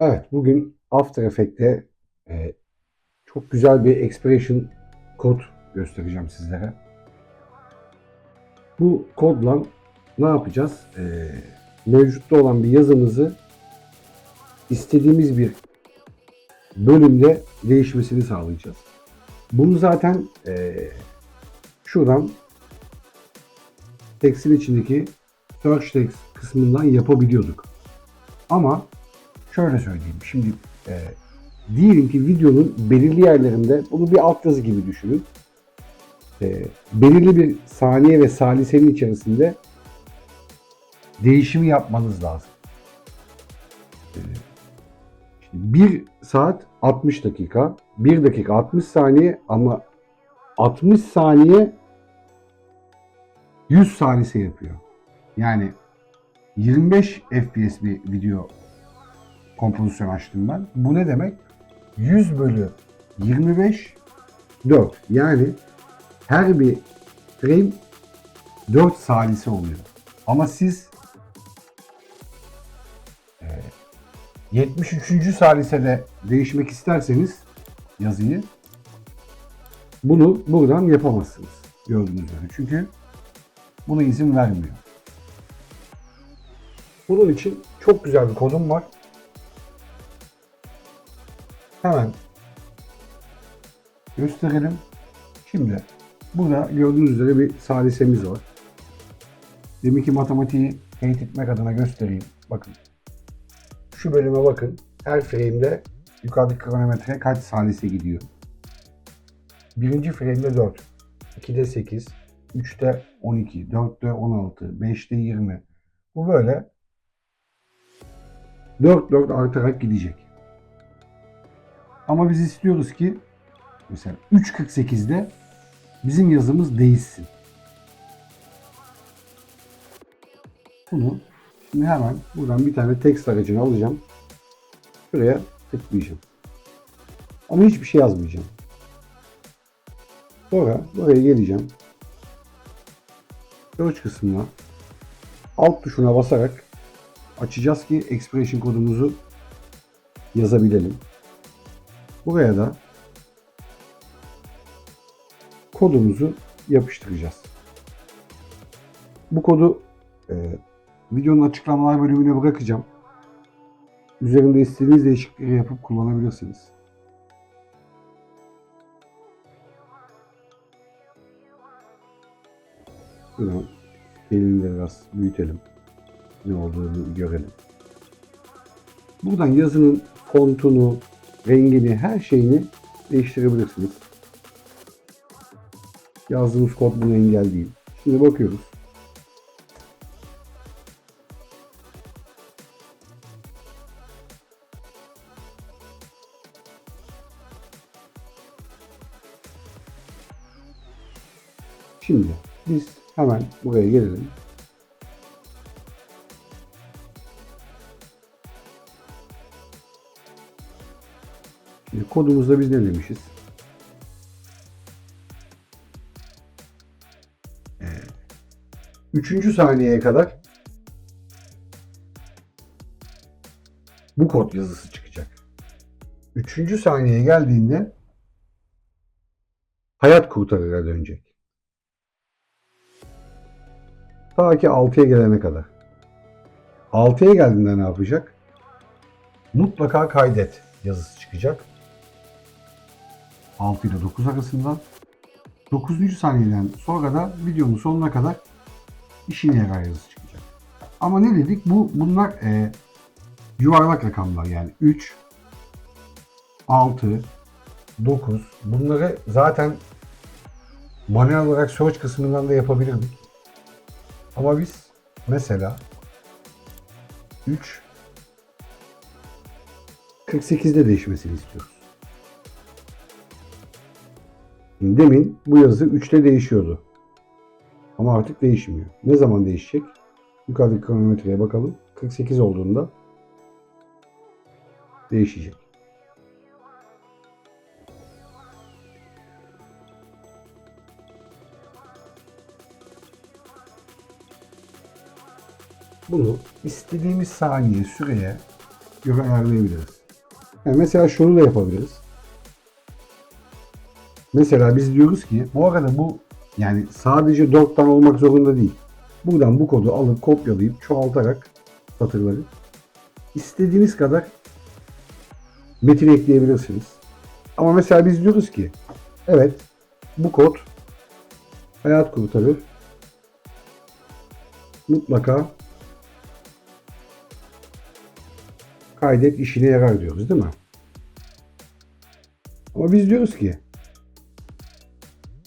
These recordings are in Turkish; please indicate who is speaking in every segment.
Speaker 1: Evet, bugün After Effects'te e, çok güzel bir expression kod göstereceğim sizlere. Bu kodla ne yapacağız? E, mevcutta olan bir yazımızı istediğimiz bir bölümde değişmesini sağlayacağız. Bunu zaten e, şuradan text'in içindeki search text kısmından yapabiliyorduk. Ama şöyle söyleyeyim. Şimdi e, diyelim ki videonun belirli yerlerinde bunu bir altyazı gibi düşünün. E, belirli bir saniye ve salisenin içerisinde değişimi yapmanız lazım. E, şimdi 1 saat 60 dakika, 1 dakika 60 saniye ama 60 saniye 100 salise yapıyor. Yani 25 FPS bir video kompozisyon açtım ben. Bu ne demek? 100 bölü 25 4. Yani her bir frame 4 salise oluyor. Ama siz e, 73. salisede değişmek isterseniz yazıyı bunu buradan yapamazsınız. Gördüğünüz üzere. Çünkü buna izin vermiyor. Bunun için çok güzel bir kodum var. Hemen gösterelim. Şimdi burada gördüğünüz üzere bir salisemiz var. Deminki matematiği teyit etmek adına göstereyim. Bakın. Şu bölüme bakın. Her frame'de yukarıdaki kronometre kaç salise gidiyor. Birinci frame'de 4. 2'de 8. 3'te 12. 4'te 16. 5'te 20. Bu böyle 4-4 artarak gidecek. Ama biz istiyoruz ki mesela 3.48'de bizim yazımız değişsin. Bunu şimdi hemen buradan bir tane text aracını alacağım. Şuraya tıklayacağım. Ama hiçbir şey yazmayacağım. Sonra buraya geleceğim. Search kısmına alt tuşuna basarak açacağız ki expression kodumuzu yazabilelim. Buraya da kodumuzu yapıştıracağız. Bu kodu e, videonun açıklamalar bölümüne bırakacağım. Üzerinde istediğiniz değişiklikleri yapıp kullanabilirsiniz. Buradan elini de biraz büyütelim. Ne olduğunu görelim. Buradan yazının fontunu, rengini, her şeyini değiştirebilirsiniz. Yazdığımız kod buna engel değil. Şimdi bakıyoruz. Şimdi biz hemen buraya gelelim. Kodumuzda biz ne demişiz? Üçüncü saniyeye kadar bu kod yazısı çıkacak. Üçüncü saniyeye geldiğinde hayat kurtarıra dönecek. Ta ki 6'ya gelene kadar. 6'ya geldiğinde ne yapacak? Mutlaka kaydet yazısı çıkacak. 6 ile 9 arasından. 9. saniyeden sonra da videonun sonuna kadar işine yarar yazısı çıkacak. Ama ne dedik? Bu bunlar e, yuvarlak rakamlar yani 3 6 9 bunları zaten manuel olarak search kısmından da yapabilirdik. Ama biz mesela 3 48'de değişmesini istiyoruz. Demin bu yazı 3'te değişiyordu. Ama artık değişmiyor. Ne zaman değişecek? Yukarıdaki kronometreye bakalım. 48 olduğunda değişecek. Bunu istediğimiz saniye süreye göre ayarlayabiliriz. Yani mesela şunu da yapabiliriz. Mesela biz diyoruz ki bu arada bu yani sadece 4 tane olmak zorunda değil. Buradan bu kodu alıp kopyalayıp çoğaltarak satırları istediğiniz kadar metin ekleyebilirsiniz. Ama mesela biz diyoruz ki evet bu kod hayat kurtarır. Mutlaka kaydet işine yarar diyoruz değil mi? Ama biz diyoruz ki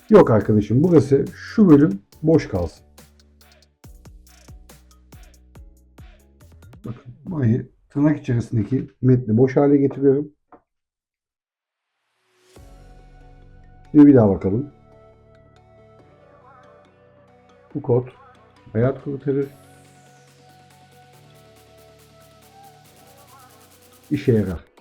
Speaker 1: yok arkadaşım burası şu bölüm boş kalsın. Bakın burayı tırnak içerisindeki metni boş hale getiriyorum. Şimdi bir daha bakalım. Bu kod hayat kurtarır. İşe yarar.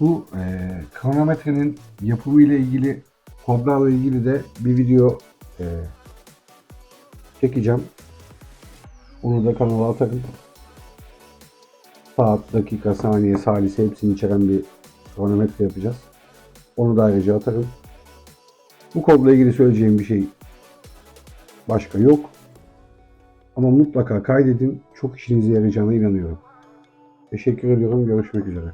Speaker 1: Bu eee kronometrenin yapımı ile ilgili kodlarla ilgili de bir video eee, çekeceğim. Onu da kanala atarım. Saat, dakika, saniye, salise hepsini içeren bir kronometre yapacağız. Onu da ayrıca atarım. Bu kodla ilgili söyleyeceğim bir şey başka yok. Ama mutlaka kaydedin. Çok işinize yarayacağına inanıyorum. Teşekkür ediyorum. Görüşmek üzere.